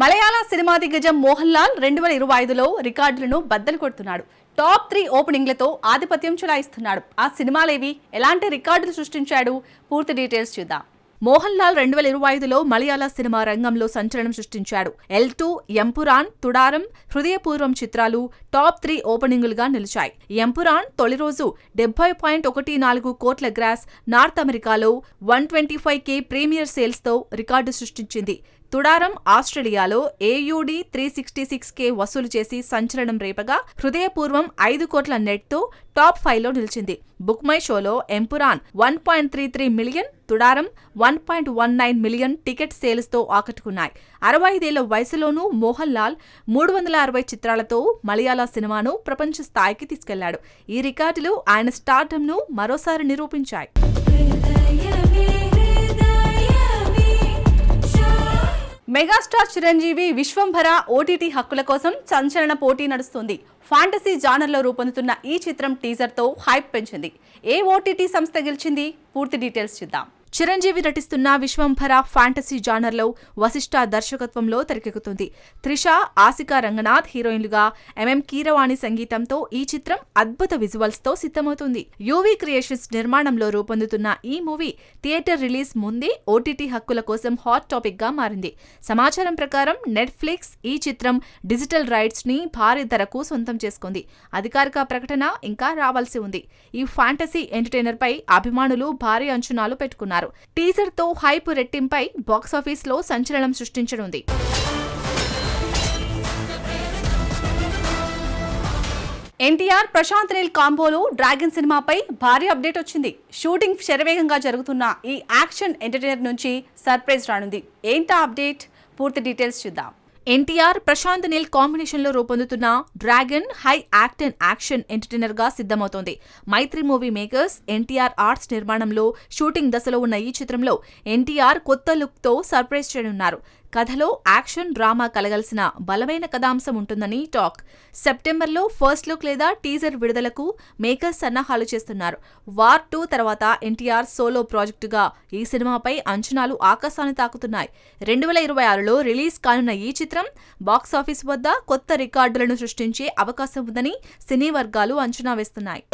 మలయాళ cinema దిగ్గజం మోహన్ లాల్ రెండు వేల ఇరవై ఐదులో రికార్డులను బద్దలు కొడుతున్నాడు. టాప్ త్రీ ఓపెనింగ్లతో ఆధిపత్యం చెలాయిస్తున్నాడు. ఆ సినిమాలేవి ఎలాంటి రికార్డులు సృష్టించాడు? పూర్తి డీటెయిల్స్ చూద్దాం. మోహన్ లాల్ రెండు వేల ఇరవై ఐదులో మలయాళ సినిమా రంగంలో సంచలనం సృష్టించాడు. ఎల్ టూ ఎంపురాన్ తుడారం హృదయపూర్వం చిత్రాలు టాప్ త్రీ ఓపెనింగులుగా నిలిచాయి. ఎంపురాన్ తొలి రోజు డెబ్బై పాయింట్ ఒకటి నాలుగు కోట్ల గ్రాస్ నార్త్ అమెరికాలో one twenty five K premier సేల్స్తో record సృష్టించింది. తుడారం ఆస్ట్రేలియాలో AUD three sixty six K వసూలు చేసి సంచలనం రేపగా హృదయపూర్వం ఐదు కోట్ల నెట్తో టాప్ ఫైవ్లో నిలిచింది. బుక్మై షోలో Empuraan one point three three million Thudarum one point one nine million ticket సేల్స్తో ఆకట్టుకున్నాయి. అరవై ఐదేళ్ళ వయసులోనూ మోహన్ లాల్ మూడు వందల అరవై చిత్రాలతో మలయాళ సినిమాను ప్రపంచ స్థాయికి తీసుకెళ్ళాడు. ఈ రికార్డులు ఆయన స్టార్డమ్ను మరోసారి నిరూపించాయి. మెగాస్టార్ చిరంజీవి విశ్వంభర ఓటీటీ హక్కుల కోసం సంచలన పోటీ నడుస్తుంది. ఫాంటసీ జానర్లో రూపొందుతున్న ఈ చిత్రం టీజర్తో హైప్ పెంచింది. ఏ ఓటీటీ సంస్థ గెలిచింది? పూర్తి డీటెయిల్స్ చూద్దాం. చిరంజీవి నటిస్తున్న విశ్వంభర ఫ్యాంటసీ జానర్లో వశిష్ఠ దర్శకత్వంలో తెరకెక్కుతుంది. త్రిష ఆసికా రంగనాథ్ హీరోయిన్లుగా ఎంఎం కీరవాణి సంగీతంతో ఈ చిత్రం అద్భుత విజువల్స్తో సిద్ధమవుతుంది. యూవీ క్రియేషన్స్ నిర్మాణంలో రూపొందుతున్న ఈ మూవీ థియేటర్ రిలీజ్ ముందే ఓటీటీ హక్కుల కోసం హాట్ టాపిక్గా మారింది. సమాచారం ప్రకారం నెట్ఫ్లిక్స్ ఈ చిత్రం డిజిటల్ రైట్స్ని భారీ ధరకు సొంతం చేసుకుంది. అధికారిక ప్రకటన ఇంకా రావాల్సి ఉంది. ఈ ఫ్యాంటసీ ఎంటర్టైనర్పై అభిమానులు భారీ అంచనాలు పెట్టుకున్నారు. టీజర్తో హైప్ రెట్టింపై బాక్సాఫీస్లో సంచలనం సృష్టించనుంది. ఎన్టీఆర్ ప్రశాంత్ నీల్ కాంబోలో డ్రాగన్ సినిమాపై భారీ అప్డేట్ వచ్చింది. షూటింగ్ శరవేగంగా జరుగుతున్న ఈ యాక్షన్ ఎంటర్టైనర్ నుంచి సర్ప్రైజ్ రానుంది. ఏంటా అప్డేట్? పూర్తి డీటెయిల్స్ చూద్దాం. ఎన్టీఆర్ ప్రశాంత్ నీల్ కాంబినేషన్లో రూపొందుతున్న dragon high act and action ఎంటర్టైనర్గా సిద్ధమవుతోంది. Mythri movie makers NTR arts నిర్మాణంలో షూటింగ్ దశలో ఉన్న ఈ చిత్రంలో ఎన్టీఆర్ కొత్త లుక్తో సర్ప్రైజ్ చేయనున్నారు. కథలో యాక్షన్ డ్రామా కలగలిసిన బలమైన కథాంశం ఉంటుందని టాక్. సెప్టెంబర్లో ఫస్ట్ లుక్ లేదా టీజర్ విడుదలకు మేకర్స్ సన్నాహాలు చేస్తున్నారు. వార్ టూ తర్వాత ఎన్టీఆర్ సోలో ప్రాజెక్టుగా ఈ సినిమాపై అంచనాలు ఆకాశాన్ని తాకుతున్నాయి. రెండు వేల ఇరవై ఆరులో రిలీజ్ కానున్న ఈ చిత్రం బాక్సాఫీస్ వద్ద కొత్త రికార్డులను సృష్టించే అవకాశం ఉందని సినీ వర్గాలు అంచనా వేస్తున్నాయి.